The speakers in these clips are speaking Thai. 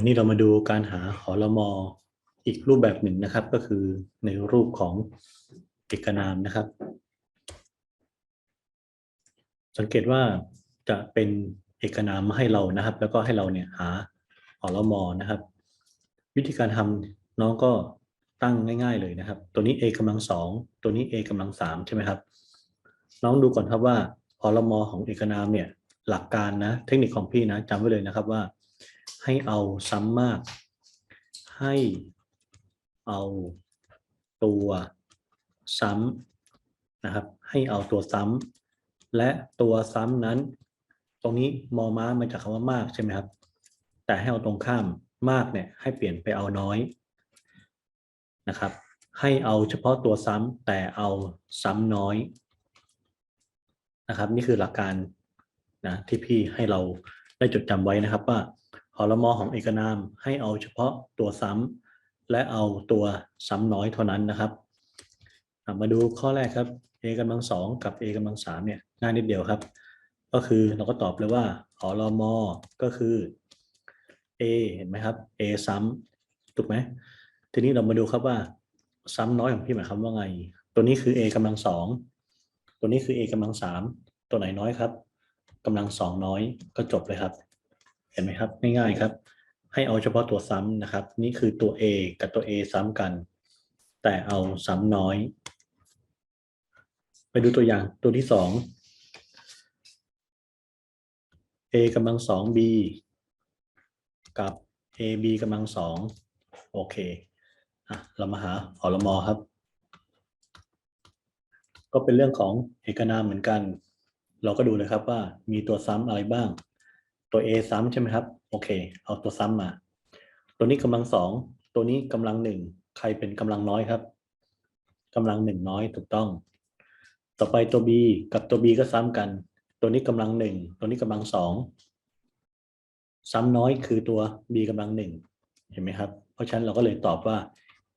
วันนี้เรามาดูการหาหอลมออีกรูปแบบหนึ่งนะครับ ก็คือในรูปของเอกนามนะครับ สังเกตว่าจะเป็นเอกนามมาให้เรานะครับ แล้วก็ให้เราเนี่ยหาหอลมอนะครับ วิธีการทำน้องก็ตั้งง่าย ๆเลยนะครับ ตัวนี้ a กำลังสองตัวนี้ a กำลังสามใช่ไหมครับ น้องดูก่อนครับว่าหอลมอของเอกนามเนี่ยหลักการนะเทคนิคของพี่นะจำไว้เลยนะครับว่า ให้เอาซ้ำมาก ให้เอาตัวซ้ำนะครับ ให้เอาตัวซ้ำและตัวซ้ำนั้น ตรงนี้มอม้ามาจากคำว่ามากใช่ไหมครับ แต่ให้เอาตรงข้ามมากเนี่ยให้เปลี่ยนไปเอาน้อยนะครับ ให้เอาเฉพาะตัวซ้ำแต่เอาซ้ำน้อยนะครับ นี่คือหลักการนะที่พี่ให้เราได้จดจำไว้นะครับว่า อลมอของเอกนามให้เอาเฉพาะตัวซ้ำและเอาตัวซ้ำน้อยเท่านั้นนะครับ มาดูข้อแรกครับ a กำลังสองกับ a กำลังสามเนี่ยง่ายนิดเดียวครับ ก็คือเราก็ตอบเลยว่าหอลมอก็คือ a เห็นไหมครับ a ซ้ำถูกไหมทีนี้เรามาดูครับว่า ซ้ำน้อยของพี่หมายความว่าไง ตัวนี้คือ a กำลังสองตัวนี้คือ a กำลังสามตัวไหนน้อยครับกำลังสองน้อยก็จบเลยครับ ห็นไหมครับง่ายๆครับ ให้เอาเฉพาะตัวซ้ำนะครับ นี่คือตัว a กับตัว a ซ้ำกัน แต่เอาซ้ำน้อย ไปดูตัวอย่างตัวที่สอง a กำลังสอง b กับ ab กำลังสองโอเคอะเรามาหาหอลมอครับ ก็เป็นเรื่องของเอกนามเหมือนกัน เราก็ดูเลยครับว่ามีตัวซ้ำอะไรบ้าง ตัว a ซ้ำใช่ไหมครับ โอเค เอาตัวซ้ำมา ตัวนี้กำลังสองตัวนี้กำลังหนึ่งใครเป็นกำลังน้อยครับกำลังหนึ่งน้อยถูกต้อง ต่อไปตัว b กับตัว b ก็ซ้ำกัน ตัวนี้กำลังหนึ่งตัวนี้กำลังสองซ้ำน้อยคือตัว b กำลังหนึ่งเห็นไหมครับ เพราะฉะนั้นเราก็เลยตอบว่า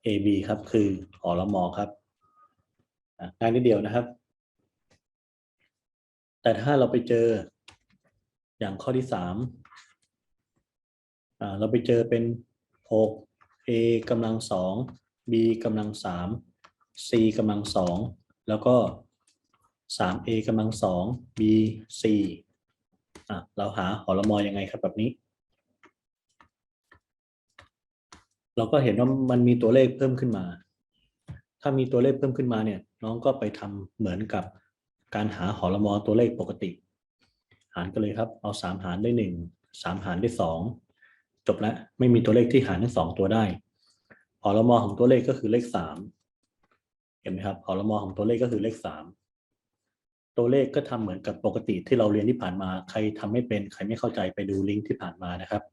ab ครับ คือหอละมอครับง่ายนิดเดียวนะครับ แต่ถ้าเราไปเจอ อย่างข้อที่สามเราไปเจอเป็นหก a กำลังสอง b กำลังสาม c กำลังสอง แล้วก็สาม a กำลังสอง b c เราหาหอละมอยังไงครับแบบนี้ เราก็เห็นว่ามันมีตัวเลขเพิ่มขึ้นมา ถ้ามีตัวเลขเพิ่มขึ้นมาเนี่ย น้องก็ไปทำเหมือนกับการหาหอละมอตัวเลขปกติ หารกันเลยครับ เอาสามหารได้หนึ่งสามหารได้สองจบแล้วไม่มีตัวเลขที่หารทั้งสองตัวได้หอลมอของตัวเลขก็คือเลขสามเห็นไหมครับหอลมอของตัวเลขก็คือเลขสามตัวเลขก็ทำเหมือนกับปกติที่เราเรียนที่ผ่านมา ใครทำไม่เป็น ใครไม่เข้าใจไปดูลิงก์ที่ผ่านมานะครับ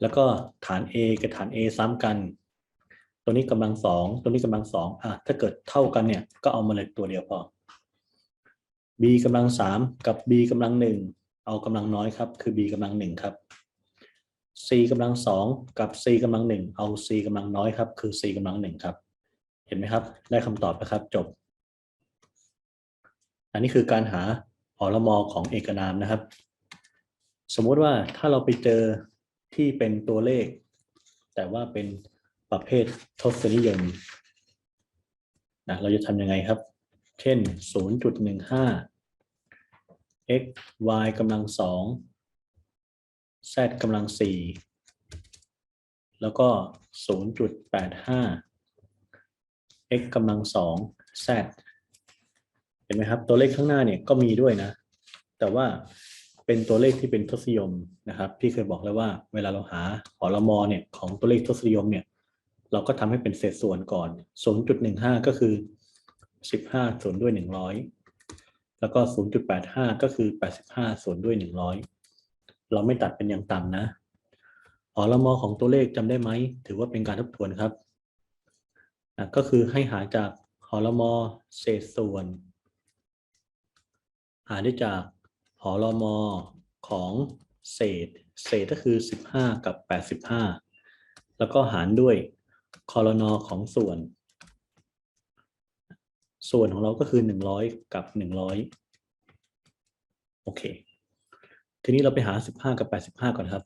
แล้วก็ฐาน A กับฐาน A ซ้ำกัน ตัวนี้กำลังสองตัวนี้กำลังสองอะถ้าเกิดเท่ากันเนี่ยก็เอามาเลยตัวเดียวพอ b กำลังสามกับ b กำลังหนึ่งเอากำลังน้อยครับ คือ b กำลังหนึ่งครับ c กำลังสองกับ c กำลังหนึ่งเอา c กำลังน้อยครับ คือ c กำลังหนึ่งครับ เห็นไหมครับ ได้คำตอบนะครับ จบ อันนี้คือการหาหอละมอของเอกนามนะครับ สมมุติว่าถ้าเราไปเจอที่เป็นตัวเลข แต่ว่าเป็นประเภททศนิยมนะเราจะทำยังไงครับ เช่น 0.15 x y กำลังสอง z กำลังสี่แล้วก็ 0.85 x กำลังสอง z เห็นไหมครับ ตัวเลขข้างหน้าเนี่ยก็มีด้วยนะ แต่ว่าเป็นตัวเลขที่เป็นทศนิยมนะครับ พี่เคยบอกแล้วว่าเวลาเราหาหอละมอเนี่ยของตัวเลขทศนิยมเนี่ย เราก็ทำให้เป็นเศษส่วนก่อน 0.15 ก็คือ 15ส่วนด้วย100แล้วก็0.85ก็คือ85ส่วนด้วย100เราไม่ตัดเป็นอย่างต่ำนะหอละมอของตัวเลขจำได้ไหม ถือว่าเป็นการทบทวนครับนะก็คือให้หาจากหอละมอเศษส่วน หาได้จากหอละมอของเศษ เศษก็คือ 15 กับ 85 แล้วก็หารด้วยคอรนอของส่วน ส่วนของเราก็คือ 100 กับ 100 โอเค ทีนี้เราไปหา 15 กับ 85 ก่อนครับ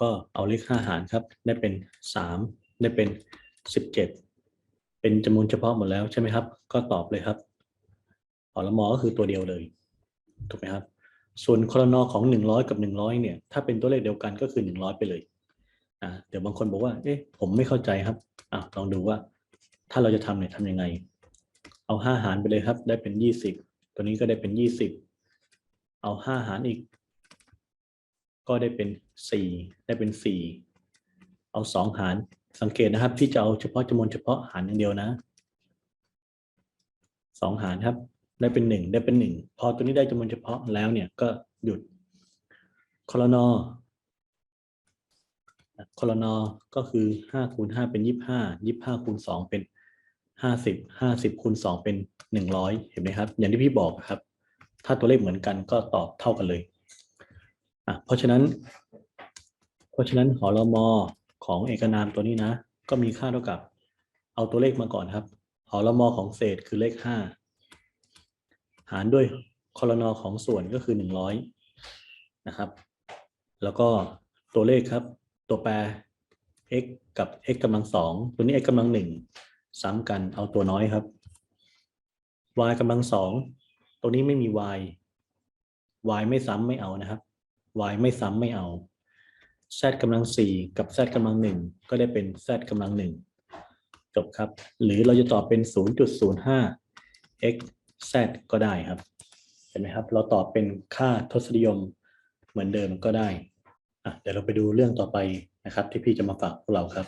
ก็เอาเลขห้าหารครับ ได้เป็นสามได้เป็นสิบเจ็ดเป็นจำนวนเฉพาะหมดแล้วใช่ไหมครับ ก็ตอบเลยครับหอละมอก็คือตัวเดียวเลย ถูกไหมครับ ส่วนคอรนอของหนึ่งร้อยกับหนึ่งร้อยเนี่ย ถ้าเป็นตัวเลขเดียวกันก็คือหนึ่งร้อยไปเลยอ่าเดี๋ยวบางคนบอกว่า เอ๊ะ ผมไม่เข้าใจครับ อะลองดูว่า ถ้าเราจะทำเนี่ยทำยังไง เอาห้าหารไปเลยครับ ได้เป็นยี่สิบตัวนี้ก็ได้เป็นยี่สิบเอาห้าหารอีก ก็ได้เป็นสี่ได้เป็นสี่เอาสองหารสังเกตนะครับที่จะเอาเฉพาะจำนวนเฉพาะหารอย่างเดียวนะสองหารครับ ได้เป็นหนึ่งได้เป็นหนึ่งพอตัวนี้ได้จำนวนเฉพาะแล้วเนี่ยก็หยุดคอรนอ คอรนก็คือห้าคูณห้าเป็นยี่ห้ายี่ห้าคูณสองเป็นห้าสิบห้าสิบคูณสองเป็นหนึ่งร้อยเห็นไหมครับ อย่างที่พี่บอกครับ ถ้าตัวเลขเหมือนกันก็ตอบเท่ากันเลยอะเพราะฉะนั้น เพราะฉะนั้นหอรมอของเอกนามตัวนี้นะ ก็มีค่าเท่ากับ เอาตัวเลขมาก่อนครับหอรมอของเศษคือเลขห้าหารด้วยคอรนอของส่วนก็คือหนึ่งร้อยนะครับ แล้วก็ตัวเลขครับ ตัวแปร x กับ x กำลังสองตัวนี้ x กำลังหนึ่งซ้ำกันเอาตัวน้อยครับ y กำลังสองตัวนี้ไม่มี y y ไม่ซ้ำไม่เอานะครับ y ไม่ซ้ำไม่เอา z กำลังสี่กับ z กำลังหนึ่งก็ได้เป็น z กำลังหนึ่งจบครับ หรือเราจะตอบเป็น 0.05 x z ก็ได้ครับ เห็นไหมครับ เราตอบเป็นค่าทศนิยมเหมือนเดิมก็ได้ เดี๋ยวเราไปดูเรื่องต่อไปนะครับ ที่พี่จะมาฝากพวกเราครับ